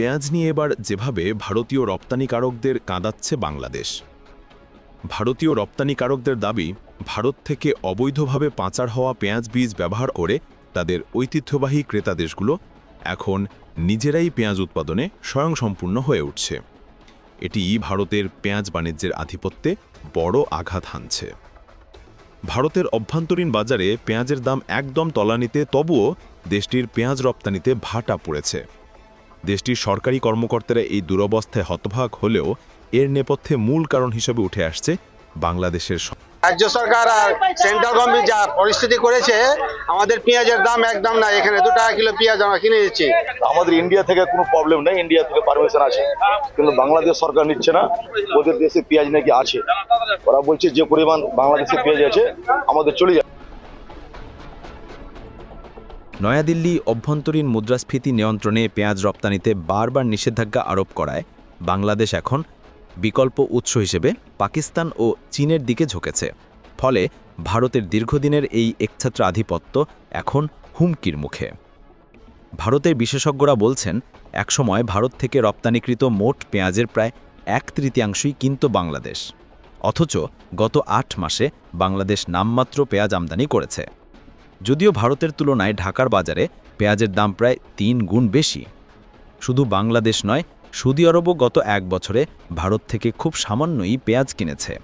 পেঁয়াজ নিয়ে এবার যেভাবে ভারতীয় রপ্তানিকারকদের কাঁদাচ্ছে বাংলাদেশ। ভারতীয় রপ্তানিকারকদের দাবি, ভারত থেকে অবৈধভাবে পাচার হওয়া পেঁয়াজ বীজ ব্যবহার করে তাদের ঐতিহ্যবাহী ক্রেতা দেশগুলো এখন নিজেরাই পেঁয়াজ উৎপাদনে স্বয়ংসম্পূর্ণ হয়ে উঠছে। এটি ভারতের পেঁয়াজ বাণিজ্যের আধিপত্যে বড় আঘাত হানছে। ভারতের অভ্যন্তরীণ বাজারে পেঁয়াজের দাম একদম তলানিতে, তবুও দেশটির পেঁয়াজ রপ্তানিতে ভাটা পড়েছে। দেশটির সরকারি কর্মকর্তারা এই দুরবস্থায় হতভাগ হলেও এর নেপথ্যে মূল কারণ হিসেবে উঠে আসছে বাংলাদেশের রাজ্য সরকার আর সেন্ট্রাল গভর্নমেন্ট যা পরিস্থিতি করেছে আমাদের পেঁয়াজের দাম একদম না এখানে দু টাকা কিলো পেঁয়াজ আমরা কিনে দিচ্ছি। আমাদের ইন্ডিয়া থেকে কোনো প্রবলেম নেই ইন্ডিয়া থেকে পারমিশন আছে। কিন্তু বাংলাদেশ সরকার নিচ্ছে না ওদের দেশে পেঁয়াজ নাকি আছে। ওরা বলছে যে পরিমাণ বাংলাদেশে পেঁয়াজ আছে আমাদের চলে যাবে নয়াদিল্লি অভ্যন্তরীণ মুদ্রাস্ফীতি নিয়ন্ত্রণে পেঁয়াজ রপ্তানিতে বারবার নিষেধাজ্ঞা আরোপ করায় বাংলাদেশ এখন বিকল্প উৎস হিসেবে পাকিস্তান ও চীনের দিকে ঝুঁকেছে। ফলে ভারতের দীর্ঘদিনের এই একছত্র আধিপত্য এখন হুমকির মুখে। ভারতের বিশেষজ্ঞরা বলছেন, একসময় ভারত থেকে রপ্তানিকৃত মোট পেঁয়াজের প্রায় এক তৃতীয়াংশই কিন্তু বাংলাদেশ। অথচ গত আট মাসে বাংলাদেশ নামমাত্র পেঁয়াজ আমদানি করেছে। যদিও ভারতের তুলনায় ঢাকার বাজারে পেঁয়াজের দাম প্রায় তিন গুণ বেশি। শুধু বাংলাদেশ নয়, সৌদি আরবও গত এক বছরে ভারত থেকে খুব সামান্যই পেঁয়াজ কিনেছে।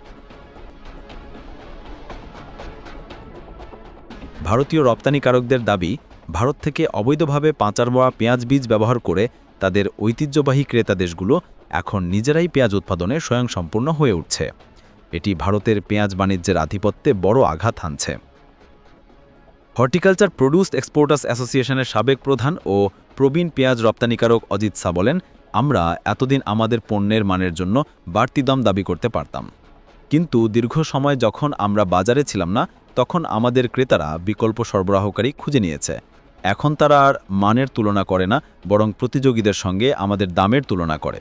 ভারতীয় রপ্তানিকারকদের দাবি, ভারত থেকে অবৈধভাবে পাচার মরা পেঁয়াজ বীজ ব্যবহার করে তাদের ঐতিহ্যবাহী ক্রেতা দেশগুলো এখন নিজেরাই পেঁয়াজ উৎপাদনে স্বয়ংসম্পূর্ণ হয়ে উঠছে। এটি ভারতের পেঁয়াজ বাণিজ্যের আধিপত্যে বড় আঘাত হানছে হর্টিকালচার প্রডিউস এক্সপোর্টার্স অ্যাসোসিয়েশনের সাবেক প্রধান ও প্রবীণ পেঁয়াজ রপ্তানিকারক অজিত সা বলেন, আমরা এতদিন আমাদের পণ্যের মানের জন্য বাড়তি দাম দাবি করতে পারতাম। কিন্তু দীর্ঘ সময় যখন আমরা বাজারে ছিলাম না, তখন আমাদের ক্রেতারা বিকল্প সরবরাহকারী খুঁজে নিয়েছে। এখন তারা আর মানের তুলনা করে না, বরং প্রতিযোগীদের সঙ্গে আমাদের দামের তুলনা করে।